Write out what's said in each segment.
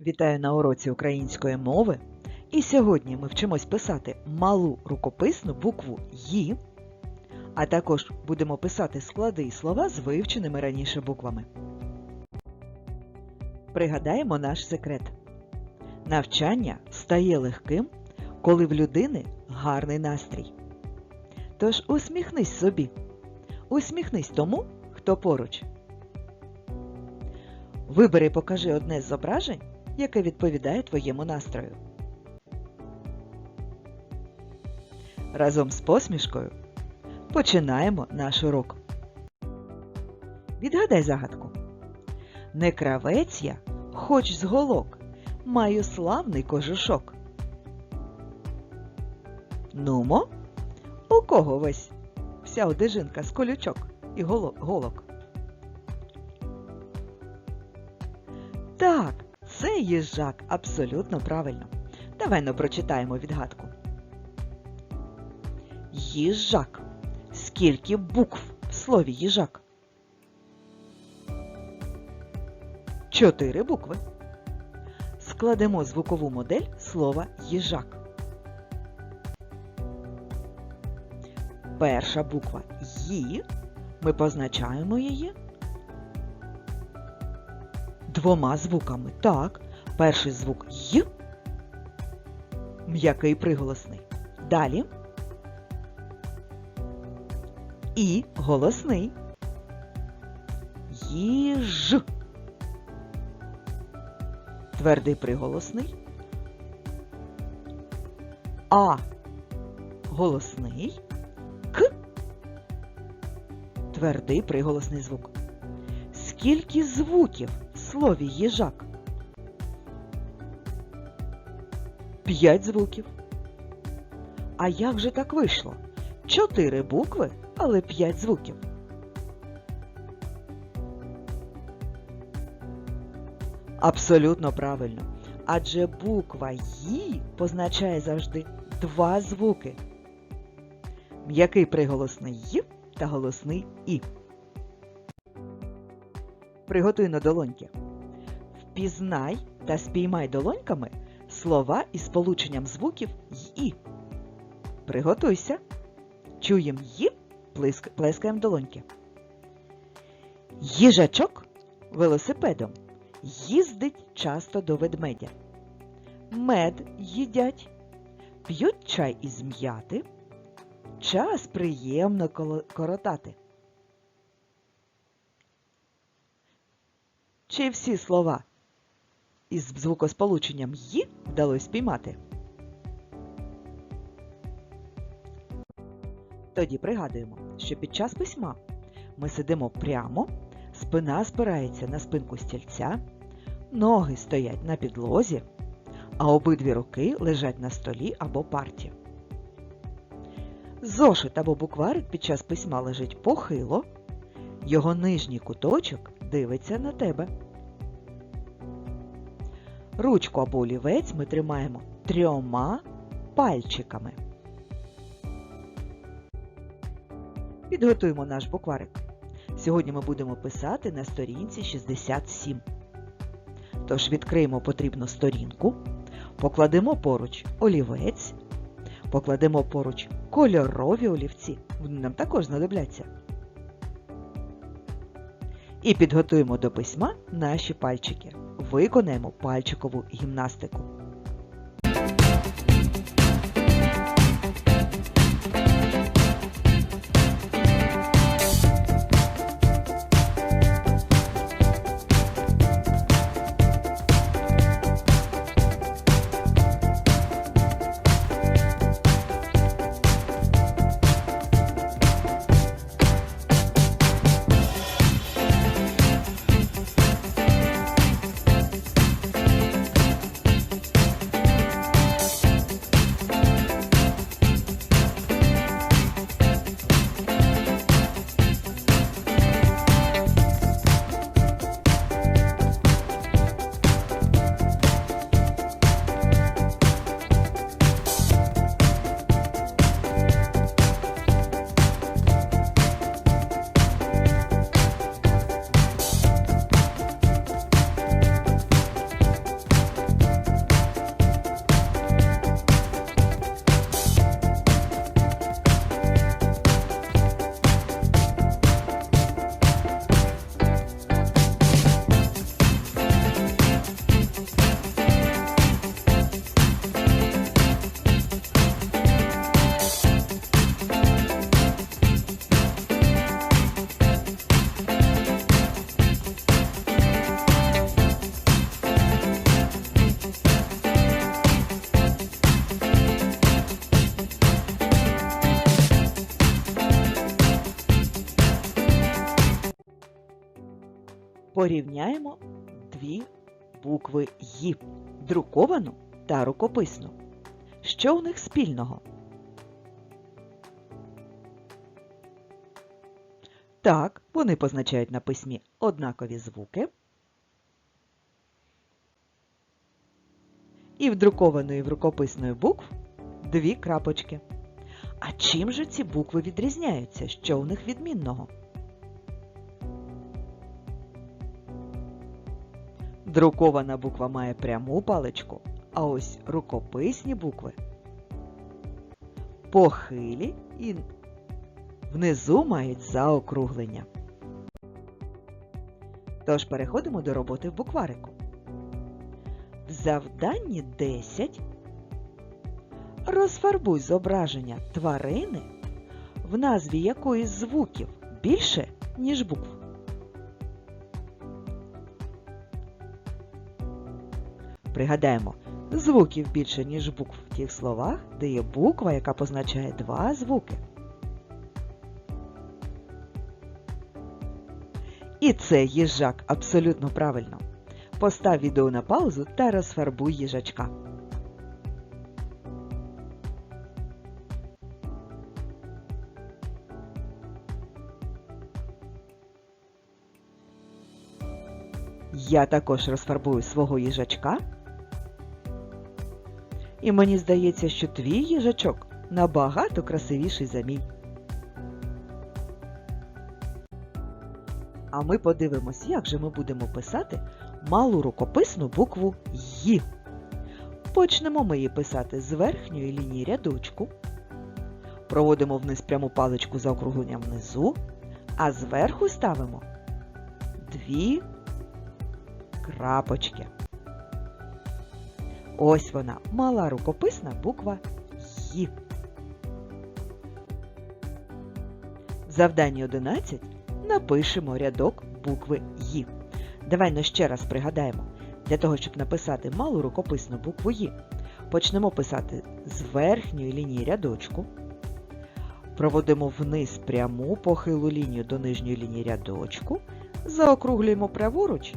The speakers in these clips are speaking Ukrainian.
Вітаю на уроці української мови. І сьогодні ми вчимось писати малу рукописну букву «Ї», а також будемо писати склади і слова з вивченими раніше буквами. Пригадаємо наш секрет. Навчання стає легким, коли в людини гарний настрій. Тож усміхнись собі. Усміхнись тому, хто поруч. Вибери покажи одне з зображень, яке відповідає твоєму настрою. Разом з посмішкою починаємо наш урок. Відгадай загадку. Не кравець я, хоч з голок, маю славний кожушок. Нумо, у кого весь вся одежинка з колючок і голо- голок? Їжак, абсолютно правильно. Давай ну прочитаємо відгадку. Їжак. Скільки букв в слові їжак? Чотири букви. Складемо звукову модель слова їжак. Перша буква Ї. Ми позначаємо її двома звуками. Так, перший звук Й, м'який приголосний. Далі І голосний. Їж. Твердий приголосний. А. Голосний. К. Твердий приголосний звук. Скільки звуків в слові їжак? П'ять звуків. А як же так вийшло? Чотири букви, але п'ять звуків. Абсолютно правильно. Адже буква «Ї» позначає завжди два звуки. М'який приголосний «й» та голосний «і». Приготуй на долоньки. Впізнай та спіймай долоньками слова із сполученням звуків «й». Приготуйся. Чуєм «й», плеск- плескаємо долоньки. Їжачок велосипедом їздить часто до ведмедя. Мед їдять, п'ють чай із м'яти. Час приємно коротати. Чи всі слова із звукосполученням «ї» вдалося спіймати? Тоді пригадуємо, що під час письма ми сидимо прямо, спина спирається на спинку стільця, ноги стоять на підлозі, а обидві руки лежать на столі або парті. Зошит або букварик під час письма лежить похило, його нижній куточок дивиться на тебе. Ручку або олівець ми тримаємо трьома пальчиками. Підготуємо наш букварик. Сьогодні ми будемо писати на сторінці 67. Тож відкриємо потрібну сторінку, покладемо поруч олівець, покладемо поруч кольорові олівці. Вони нам також знадобляться. І підготуємо до письма наші пальчики. Виконаємо пальчикову гімнастику. Порівняємо дві букви «Ї» – друковану та рукописну. Що у них спільного? Так, вони позначають на письмі однакові звуки. І в друкованої в рукописної букв дві крапочки. А чим же ці букви відрізняються? Що у них відмінного? Друкована буква має пряму паличку, а ось рукописні букви похилі і внизу мають заокруглення. Тож переходимо до роботи в букварику. В завданні 10 розфарбуй зображення тварини, в назві якої звуків більше, ніж букв. Пригадаємо, звуків більше, ніж букв в тих словах, де є буква, яка позначає два звуки. І це їжак абсолютно правильно. Постав відео на паузу та розфарбуй їжачка. Я також розфарбую свого їжачка. І мені здається, що твій їжачок набагато красивіший за мій. А ми подивимось, як же ми будемо писати малу рукописну букву «Ї». Почнемо ми її писати з верхньої лінії рядочку. Проводимо вниз пряму паличку за округленням внизу, а зверху ставимо дві крапочки. Ось вона, мала рукописна буква «Ї». В завданні 11 напишемо рядок букви «Ї». Давай ну ще раз пригадаємо. Для того, щоб написати малу рукописну букву «Ї», почнемо писати з верхньої лінії рядочку. Проводимо вниз пряму похилу лінію до нижньої лінії рядочку, заокруглюємо праворуч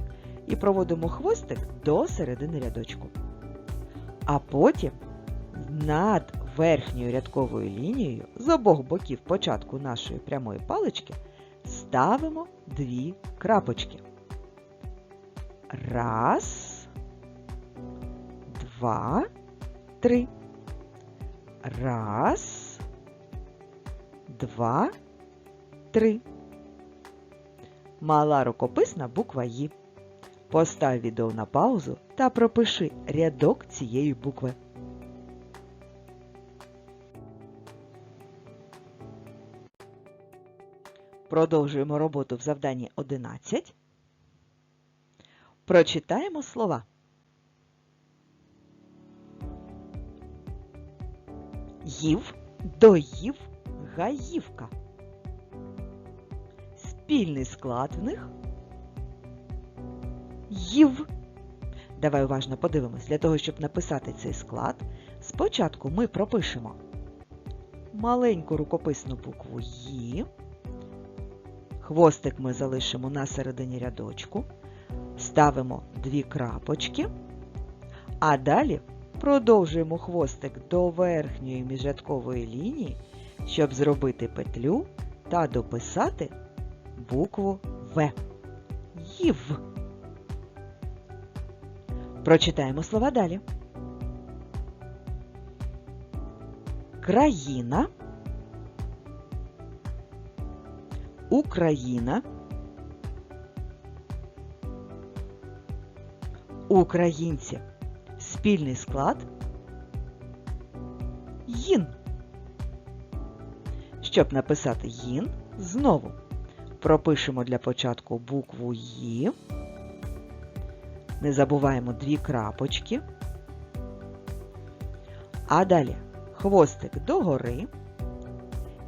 і проводимо хвостик до середини рядочку. А потім над верхньою рядковою лінією з обох боків початку нашої прямої палички ставимо дві крапочки. Раз, два, три. Раз, два, три. Мала рукописна буква «Ї». Постав відео на паузу та пропиши рядок цієї букви. Продовжуємо роботу в завданні 11. Прочитаємо слова. Їв, доїв, гаївка. Спільний склад в них їв. Давай уважно подивимось. Для того, щоб написати цей склад, спочатку ми пропишемо маленьку рукописну букву «Ї». Хвостик ми залишимо на середині рядочку, ставимо дві крапочки, а далі продовжуємо хвостик до верхньої міжрядкової лінії, щоб зробити петлю та дописати букву В. Їв. Прочитаємо слова далі. Країна, Україна, Українці. Спільний склад їн. Щоб написати їн, знову пропишемо для початку букву Ї. Не забуваємо дві крапочки. А далі хвостик догори.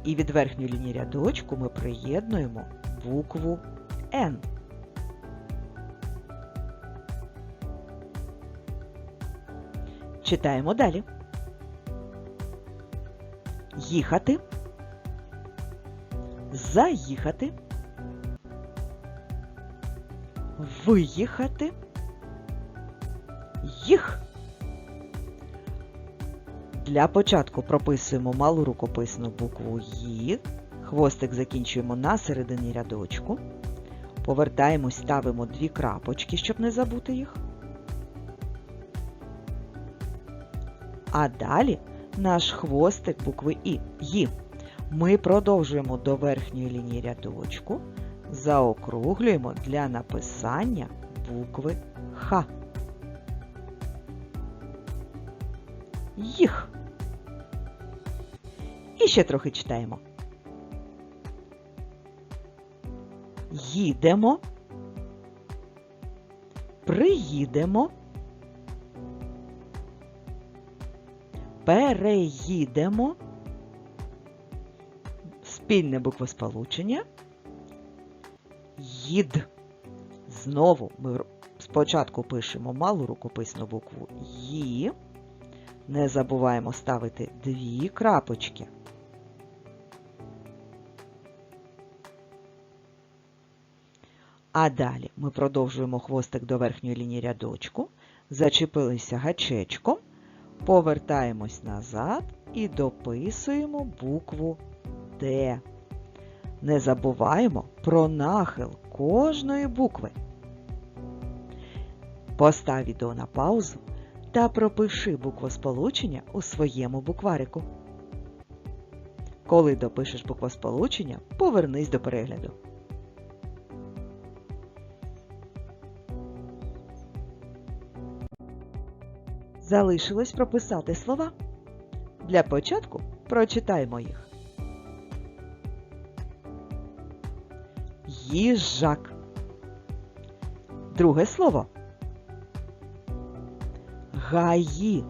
І від верхньої лінії рядочку ми приєднуємо букву Н. Читаємо далі. Їхати. Заїхати. виїхати, їх. Для початку прописуємо малу рукописну букву «Ї», хвостик закінчуємо на середині рядочку, повертаємось, ставимо дві крапочки, щоб не забути їх. А далі наш хвостик букви І, «Ї». Ми продовжуємо до верхньої лінії рядочку, заокруглюємо для написання букви Х. Їх. І ще трохи читаємо. Їдемо. Приїдемо. Переїдемо. Спільне буквосполучення. Їд. Знову ми спочатку пишемо малу рукописну букву Ї. Не забуваємо ставити дві крапочки. А далі ми продовжуємо хвостик до верхньої лінії рядочку, зачепилися гачечком, повертаємось назад і дописуємо букву Д. Не забуваємо про нахил кожної букви. Постав відео на паузу та пропиши буквосполучення у своєму букварику. Коли допишеш буквосполучення, повернись до перегляду. Залишилось прописати слова. Для початку прочитаємо їх. Їжак. Друге слово. Гаї.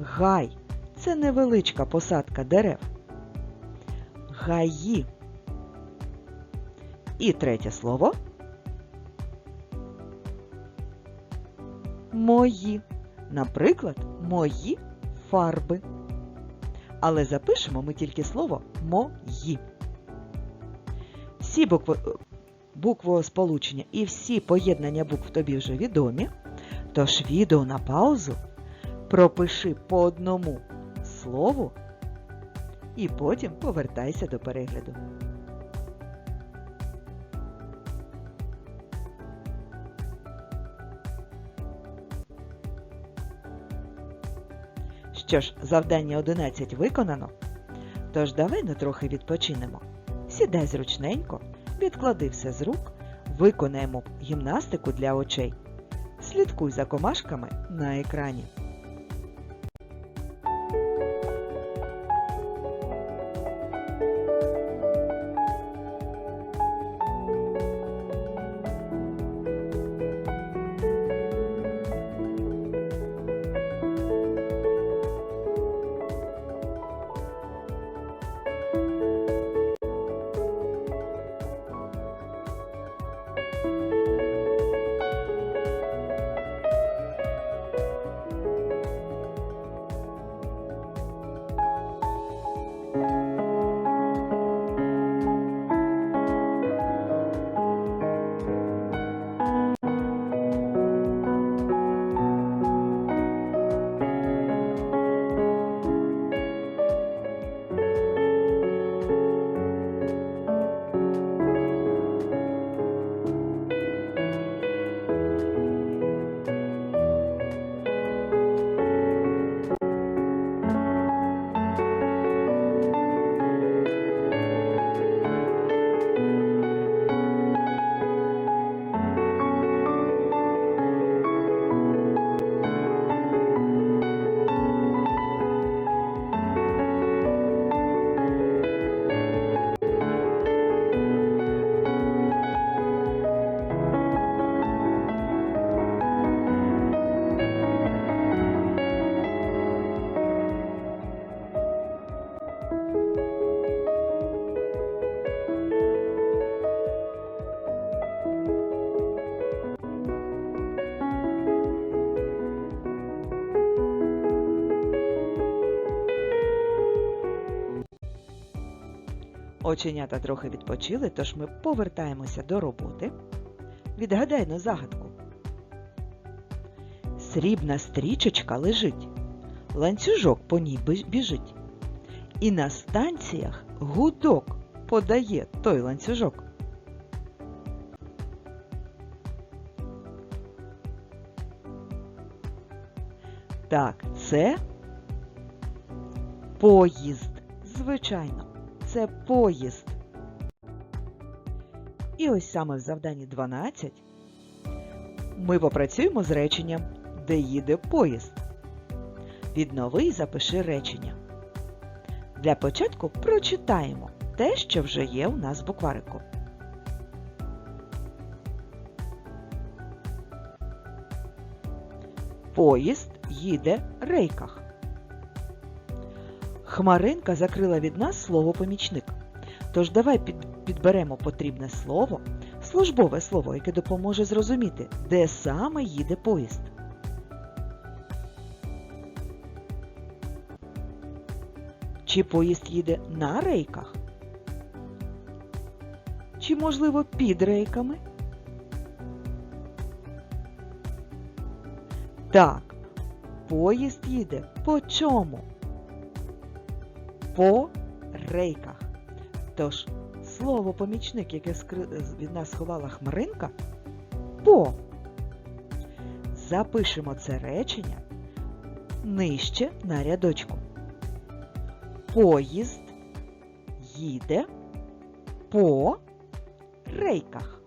Гай це невеличка посадка дерев. Гаї. І третє слово. Мої. Наприклад, мої фарби. Але запишемо ми тільки слово мої. Всі букви, буквосполучення і всі поєднання букв тобі вже відомі. Тож відео на паузу пропиши по одному слову і потім повертайся до перегляду. Що ж, завдання 11 виконано. Тож давай на трохи відпочинемо. Сідай зручненько, відклади все з рук, виконаємо гімнастику для очей. Слідкуй за комашками на екрані. Оченята трохи відпочили, тож ми повертаємося до роботи. Відгадай на загадку. Срібна стрічечка лежить, ланцюжок по ній біжить. І на станціях гудок подає той ланцюжок. Так, це поїзд. Звичайно, це поїзд. І ось саме в завданні 12 ми попрацюємо з реченням, де їде поїзд. Віднови і запиши речення. Для початку прочитаємо те, що вже є у нас в букварику. Поїзд їде рейках. Хмаринка закрила від нас слово помічник. Тож давай під- підберемо потрібне слово, службове слово, яке допоможе зрозуміти, де саме їде поїзд. Чи поїзд їде на рейках? Чи, можливо, під рейками? Так, поїзд їде по чому? По рейках. Тож, слово помічник, яке від нас сховала хмаринка, по. Запишемо це речення нижче на рядочку. Поїзд їде по рейках.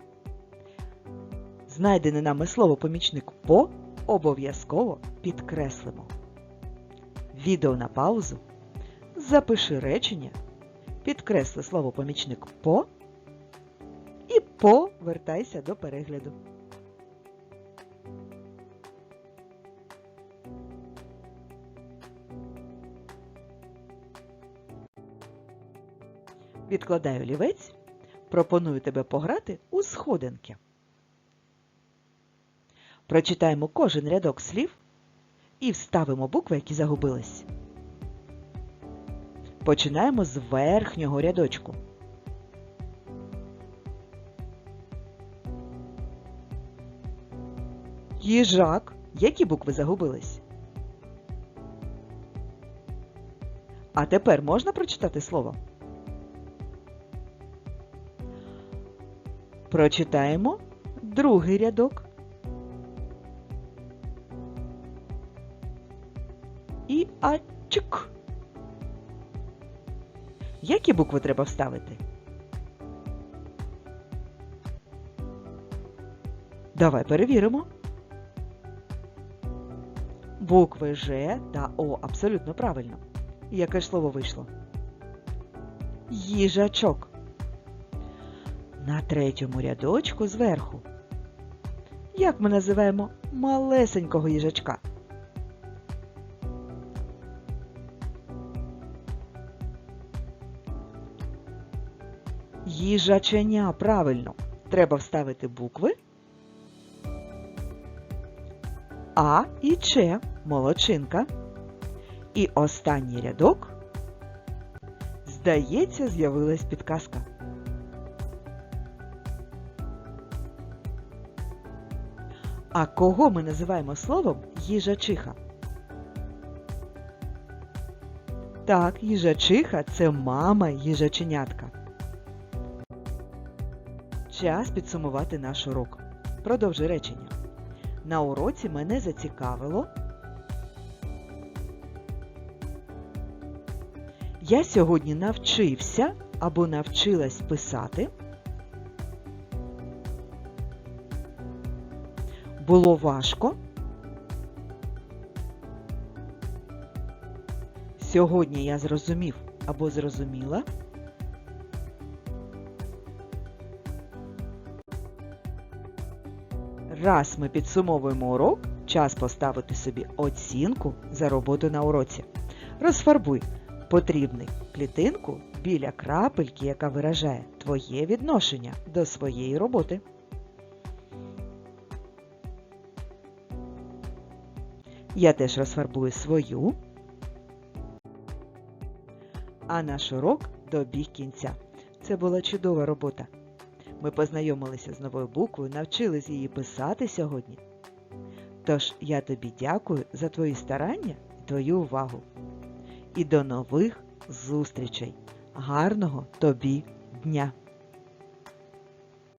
Знайдене нами слово помічник по обов'язково підкреслимо. Відео на паузу. Запиши речення, підкресли слово помічник по і повертайся до перегляду. Відкладаю олівець. Пропоную тебе пограти у сходинки. Прочитаємо кожен рядок слів і вставимо букви, які загубились. Починаємо з верхнього рядочку. Їжак. Які букви загубились? А тепер можна прочитати слово? Прочитаємо другий рядок. І ачк. Які букви треба вставити? Давай перевіримо. Букви Ж та О абсолютно правильно. Яке ж слово вийшло? Їжачок. На третьому рядочку зверху. Як ми називаємо малесенького їжачка? Їжаченя, правильно. Треба вставити букви А і Ч, молодчинка. І останній рядок. Здається, з'явилась підказка. А кого ми називаємо словом їжачиха? Так, їжачиха це мама їжаченятка. Час підсумувати наш урок. Продовжуй речення. На уроці мене зацікавило. Я сьогодні навчився або навчилась писати. Було важко. Сьогодні я зрозумів або зрозуміла. Раз ми підсумовуємо урок, час поставити собі оцінку за роботу на уроці. Розфарбуй потрібний клітинку біля крапельки, яка виражає твоє відношення до своєї роботи. Я теж розфарбую свою. А наш урок добіг кінця. Це була чудова робота. Ми познайомилися з новою буквою, навчились її писати сьогодні. Тож я тобі дякую за твої старання і твою увагу. І до нових зустрічей! Гарного тобі дня!